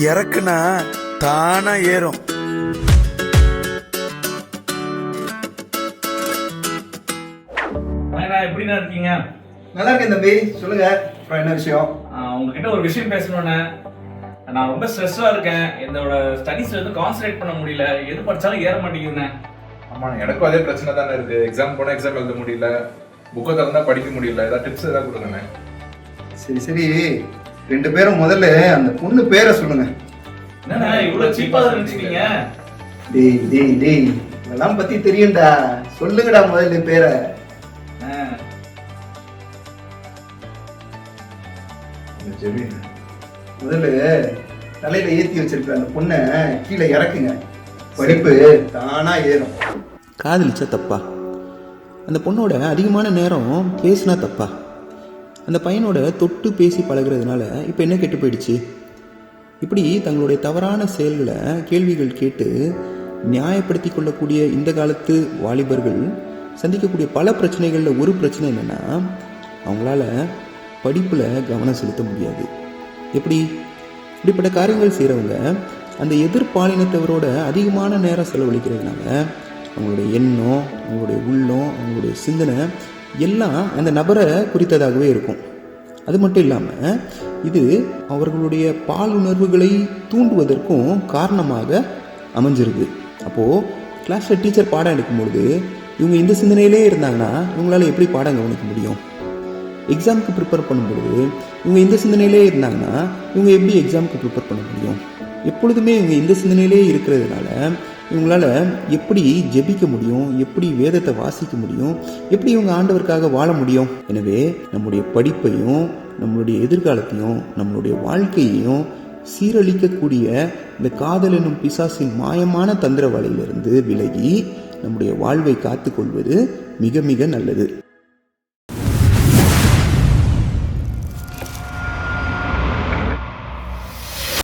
இறக்குனா தானா ஏறும். அண்ணா எப்படிண்ணா இருக்கீங்க? நல்லா இருக்கேன் தம்பி. சொல்லுங்க. அப்புறம் என்ன விஷயம்? உங்ககிட்ட ஒரு விஷயம் பேசணும்னு நான் ரொம்ப ஸ்ட்ரெஸ்ஸா இருக்கேன். என்னோட ஸ்டடீஸ்ல வந்து கான்சென்ட்ரேட் பண்ண முடியல. எது படிச்சாலும் ஏற மாட்டேங்குதுண்ணே. ஆமா எனக்கும் அதே பிரச்சனை தானே இருக்கு. எக்ஸாம் போனா எக்ஸாம் எழுத முடியல. புக்கை திறந்தா படிக்க முடியல. ஏதாவது டிப்ஸ் ஏதாவது கொடுங்கண்ணே. சரி சரி. ரெண்டு பேரும் முதல்ல அந்த பொண்ணு பேரை சொல்லுங்க. என்னண்ணா இவ்வளவு சீப்பா நினைச்சிட்டீங்க டேய் டேய் டேய் இதெல்லாம் பத்தி தெரியும்டா சொல்லுங்கடா முதல்ல பேரை. முதல்ல தலையில ஏத்தி வச்சிருக்க அந்த பொண்ணை கீழே இறக்குங்க. படிப்பு தானா ஏறும். காதலிச்சா தப்பா. அந்த பொண்ணோட அதிகமான நேரம் பேசினா தப்பா? அந்த பையனோட தொட்டு பேசி பழகுறதுனால இப்போ என்ன கெட்டு போயிடுச்சு? இப்படி தங்களுடைய தவறான செயல்களை கேள்விகள் கேட்டு நியாயப்படுத்தி கொள்ளக்கூடிய இந்த காலத்து வாலிபர்கள் சந்திக்கக்கூடிய பல பிரச்சனைகளில் ஒரு பிரச்சனை என்னென்னா அவங்களால படிப்பில் கவனம் செலுத்த முடியாது. எப்படி? இப்படிப்பட்ட காரியங்கள் செய்கிறவங்க அந்த எதிர்பாலினத்தவரோட அதிகமான நேரம் செலவழிக்கிறதுனால அவங்களுடைய எண்ணம் அவங்களுடைய உள்ளம் அவங்களுடைய சிந்தனை எல்லாம் அந்த நபரை குறித்ததாகவே இருக்கும். அது மட்டும் இல்லாமல் இது அவர்களுடைய பால் உணர்வுகளை தூண்டுவதற்கும் காரணமாக அமைஞ்சிருக்கு. அப்போது கிளாஸில் டீச்சர் பாடம் எடுக்கும்பொழுது இவங்க இந்த சிந்தனையிலே இருந்தாங்கன்னா இவங்களால் எப்படி பாடம் கவனிக்க முடியும்? எக்ஸாமுக்கு ப்ரிப்பேர் பண்ணும்பொழுது இவங்க இந்த சிந்தனையிலே இருந்தாங்கன்னா இவங்க எப்படி எக்ஸாமுக்கு ப்ரிப்பேர் பண்ண முடியும்? எப்பொழுதுமே இவங்க இந்த சிந்தனையிலே இருக்கிறதுனால இவங்களால் எப்படி ஜெபிக்க முடியும்? எப்படி வேதத்தை வாசிக்க முடியும்? எப்படி இவங்க ஆண்டவருக்காக வாழ முடியும்? எனவே நம்முடைய படிப்பையும் நம்மளுடைய எதிர்காலத்தையும் நம்மளுடைய வாழ்க்கையையும் சீரழிக்கக்கூடிய இந்த காதல் என்னும் பிசாசின் மாயமான தந்திர வலையிலிருந்து விலகி நம்முடைய வாழ்வை காத்துக்கொள்வது மிக மிக நல்லது.